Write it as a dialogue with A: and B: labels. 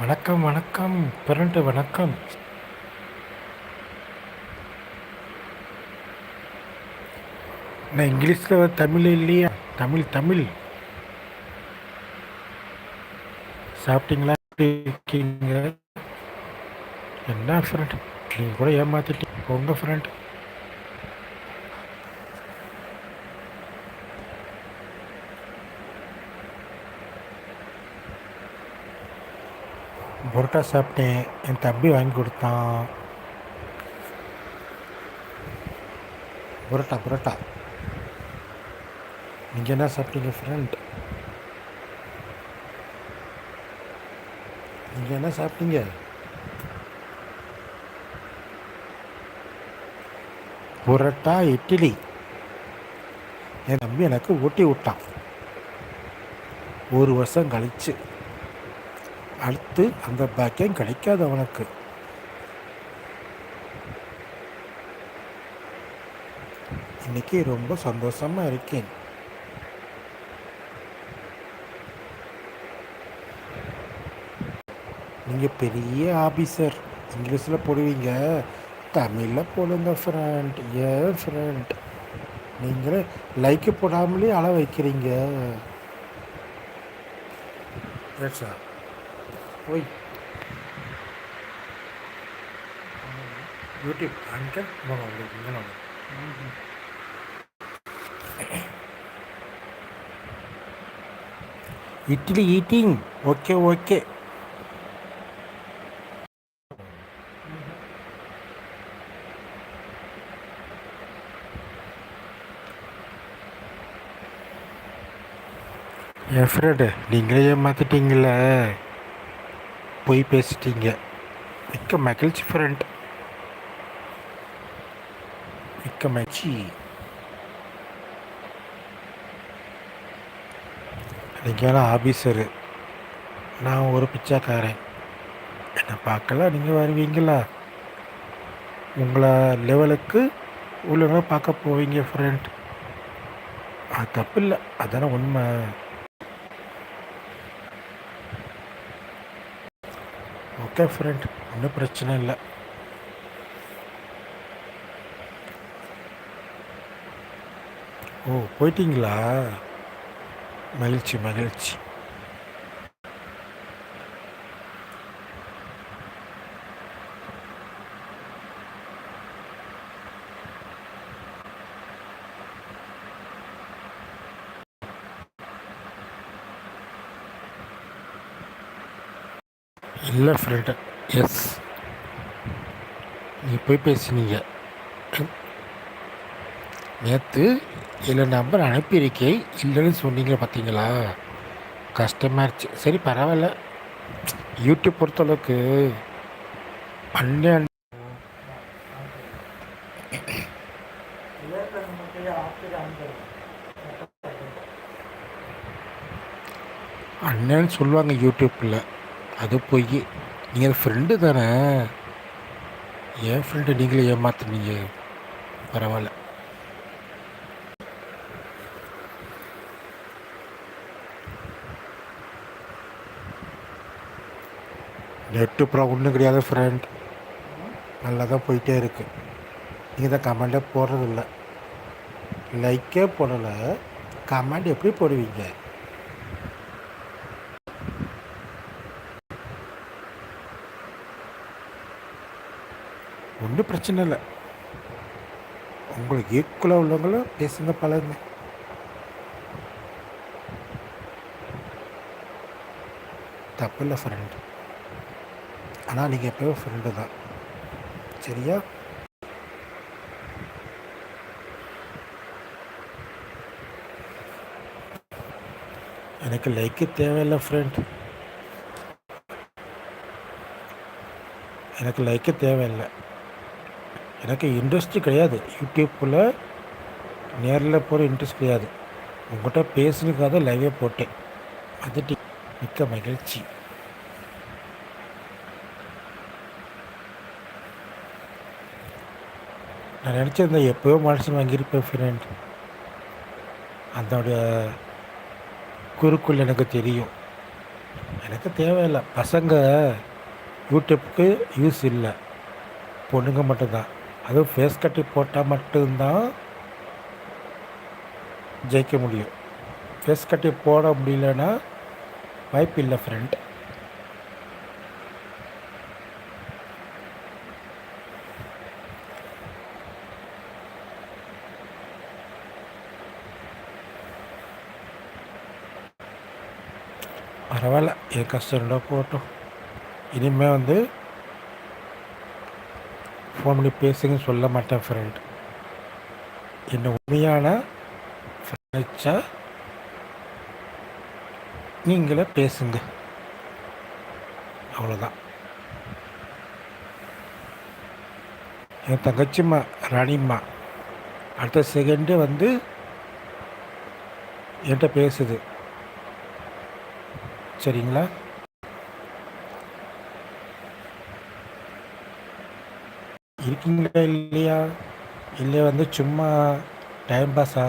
A: வணக்கம் வணக்கம். பிறண்டு வணக்கம். நான் இங்கிலீஷில் தமிழ் இல்லையா? தமிழ் தமிழ். சாப்பிட்டீங்களா? இருக்கீங்க. என்ன ஃப்ரெண்ட் நீங்கள் கூட ஏமாத்திட்டீங்க. உங்கள் ஃப்ரெண்ட் புரோட்டா சாப்பிட்டேன். என் தம்பி வாங்கி கொடுத்தான். புரோட்டா புரோட்டா. நீங்கள் என்ன சாப்பிட்டீங்க ஃப்ரெண்ட் நீங்கள் என்ன சாப்பிட்டீங்க? புரோட்டா இட்லி. என் தம்பி எனக்கு ஊட்டி விட்டான். ஒரு வருஷம் கழிச்சு. அடுத்து அந்த பாக்கியம் கிடைக்காது அவனுக்கு. இன்னைக்கு ரொம்ப சந்தோஷமா இருக்கேன். நீங்கள் பெரிய ஆபீசர். இங்கிலீஷில் போடுவீங்க. தமிழில் போடுங்க ஃப்ரெண்ட் ஏன் ஃப்ரெண்ட் நீங்களே லைக்கு போடாமலே அள வைக்கிறீங்க. சார் ஓய் யூடியூப் அங்கே போங்க உங்களுக்கு இங்கே இட்லி ஈட்டிங் ஓகே ஓகே. என் நீங்களே ஏமாத்திட்டீங்களே. போய் பேசிட்டீங்க. மிக்க மகிழ்ச்சி ஃப்ரெண்ட் மிக்க மகிழ்ச்சி. நீங்கள் ஆஃபீஸரு நான் ஒரு பிச்சைக்காரன். என்னை பார்க்கல நீங்கள் வருவீங்களா? உங்களை லெவலுக்கு உள்ளவங்க பார்க்க போவீங்க ஃப்ரெண்ட் அது தப்பு இல்லை அதான உண்மை. ஓகே ஃப்ரெண்ட் ஒன்றும் பிரச்சனை இல்லை. ஓ போயிட்டீங்களா? மகிழ்ச்சி மகிழ்ச்சி. இல்லை ஃப்ரெண்டு எஸ் நீ போய் பேசுனீங்க. நேற்று இல்லை நம்பர் அனுப்பியிருக்கேன் இல்லைன்னு சொன்னீங்க பார்த்தீங்களா கஷ்டமாயிருச்சு. சரி பரவாயில்ல. யூடியூப் பொறுத்தளவுக்கு அண்ணன் அண்ணன்னு சொல்லுவாங்க யூடியூப்பில் அது போய். நீங்கள் ஃப்ரெண்டு தானே? என் ஃப்ரெண்டு நீங்களே ஏமாத்துனீங்க? பரவாயில்ல. நெட்டு ப்ரா ஒன்றும் கிடையாது ஃப்ரெண்ட் நல்லா தான் போயிட்டே இருக்கு. நீங்கள் தான் கமெண்டே போடுறதில்ல. லைக்கே போடலை. கமெண்ட் எப்படி போடுவீங்க? ஒன்றும் பிரச்சனை இல்லை. உங்களுக்கு ஈக்குவலாக உள்ளவங்களும் பேசுங்க பழகுங்க. தப்பு இல்லை ஃப்ரெண்டு ஆனால் நீங்கள் எப்போயும் ஃப்ரெண்டு தான். சரியா? எனக்கு லைக்கு தேவையில்லை ஃப்ரெண்ட் எனக்கு லைக்கு தேவையில்லை. எனக்கு இன்ட்ரெஸ்ட்டு கிடையாது. யூடியூப்பில் நேரில் போகிற இன்ட்ரெஸ்ட் கிடையாது. உங்கள்கிட்ட பேசுனதுக்காக லைவே போட்டேன். அது மிக்க மகிழ்ச்சி. நான் நினச்சிருந்தேன் எப்போயோ மனுஷன் வாங்கியிருப்பேன் ஃப்ரெண்ட் அதோடைய குறுக்குள் எனக்கு தெரியும். எனக்கு தேவையில்லை. பசங்க யூடியூப்புக்கு யூஸ் இல்லை. பொண்ணுங்க மட்டும்தான். அதுவும் ஃபேஸ் கட்டி போட்டால் மட்டும்தான் ஜெயிக்க முடியும். ஃபேஸ் கட்டி போட முடியலன்னா வாய்ப்பு இல்லை ஃப்ரெண்ட் பரவாயில்ல என் கஷ்டம் இருந்தால் இனிமேல் வந்து ஃபோன் பண்ணி பேசுங்கன்னு சொல்ல மாட்டேன் ஃப்ரெண்ட் என்ன உண்மையான ஃப்ரெண்ட்ஸா நீங்களே பேசுங்க. அவ்வளோதான் என் தங்கச்சிம்மா ராணிம்மா அடுத்த செகண்டு வந்து என்கிட்ட பேசுது. சரிங்களா? இருக்கீங்களா இல்லையா? இல்லை வந்து சும்மா டைம் பாஸா